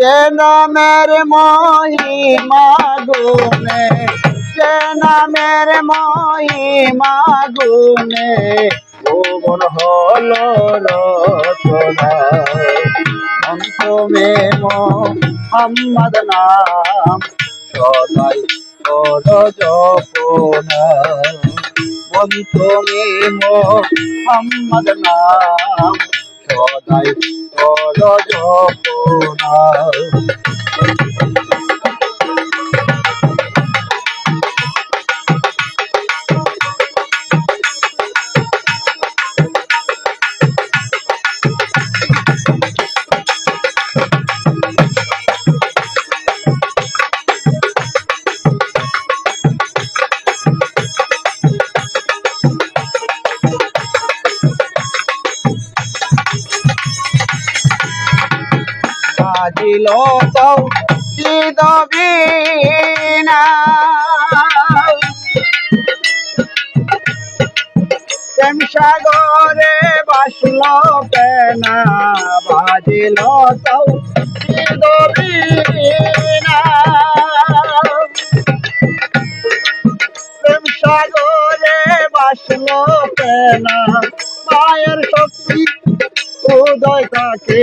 যে নামের মহিমা গুণে যে নামের মহিমা গুণে ভুবন হলো রচনা। অন্তমে মোহাম্মদ নাম, সদাই কর জপনা। অন্তমে মোহাম্মদ নাম, সদাই কর জপনা বাজিল তাও চিদবিনা প্রেম সাগরে বাসল পেনা বাজিল তাও চিদবিনা প্রেম সাগরে বাসল পেনা মায়ের শক্তি, উদয় থাকে।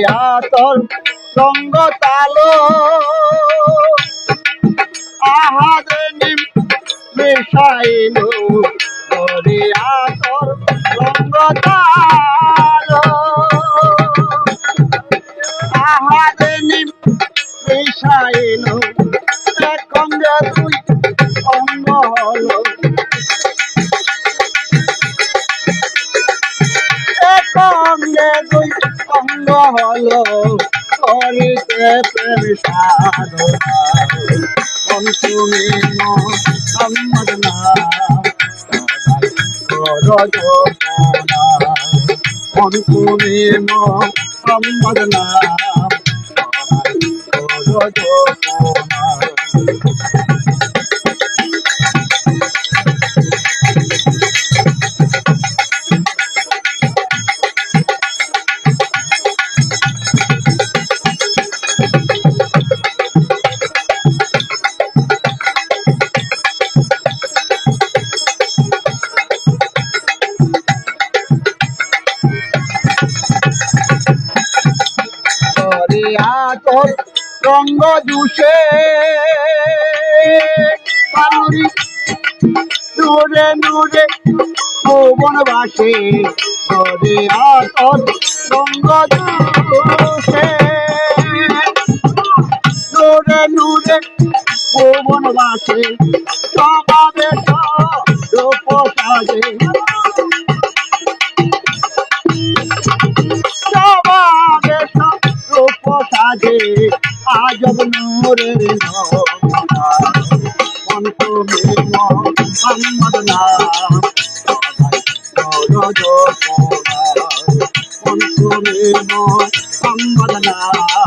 করিয়া তোর সঙ্গ তালো। আহাদে নিম মিশাইল, করিয়া তোর সঙ্গ তালো। আহাদে নিম মিশাইল অঙ্গ দুই অঙ্গ হলো। দুই অঙ্গ হলো করিতে প্রেম সাধনা অন্তুমি মোহাম্মদ নাম সদাই কর তোর রঙ্গ জুসে পালুরি নূরে নূরে ভুবন বাসে করিয়া তোর রঙ্গ জুসে নূরে নূরে ভুবন বাসে সবাবে সব রূপ সাজে আজব নূরের নমুনা অন্তমে মোহাম্মদ নাম অন্তমে মোহাম্মদ নাম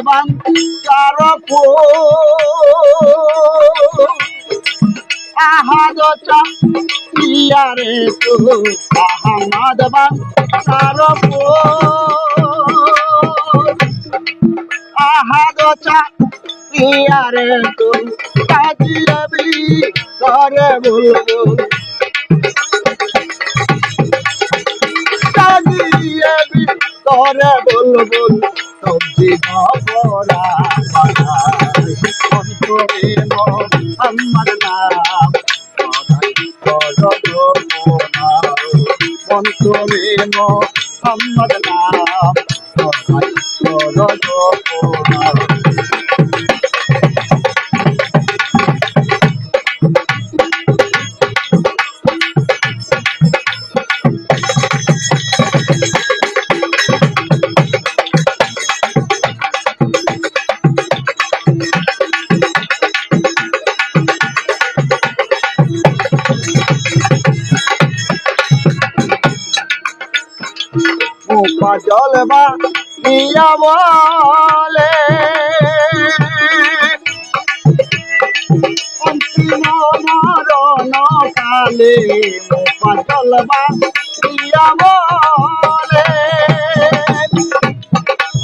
আহমদ বান চারপো আহাদ ইয়ারে তু আহমদ বা সারপো আহাদ ইয়ারে তু কাজিয়াবি করে বুলবুল কাজিয়াবি করে বুলবুল সবজি ভরা অন্তরে মোহাম্মদ নাম অন্তরে মোহাম্মদ নাম মুখা জলবা নিয়া বলে। কালে মুখা জলবা নিয়া বলে।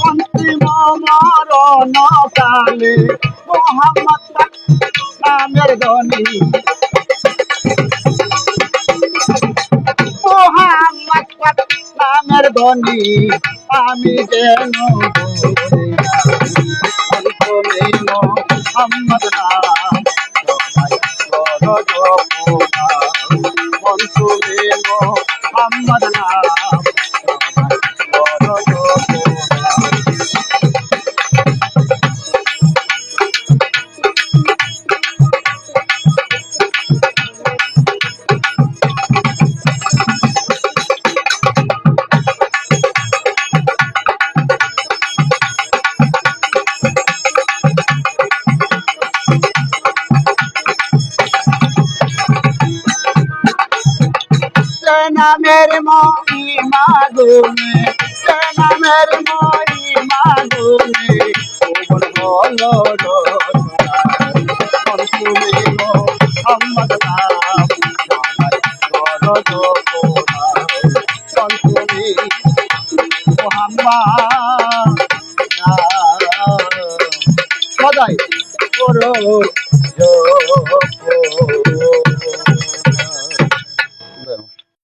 অন্তিম মরণ কালে মোহাম্মদ নামের ধনী ধনী আমি যেন মোহাম্মদ নাম মন্তুলে মোহাম্মদ নামের মহিমা গুনে নামের মহিমা গুনে বলো মোহাম্মদ নাম সন্তুলি মোহাম্মদ সদাই করো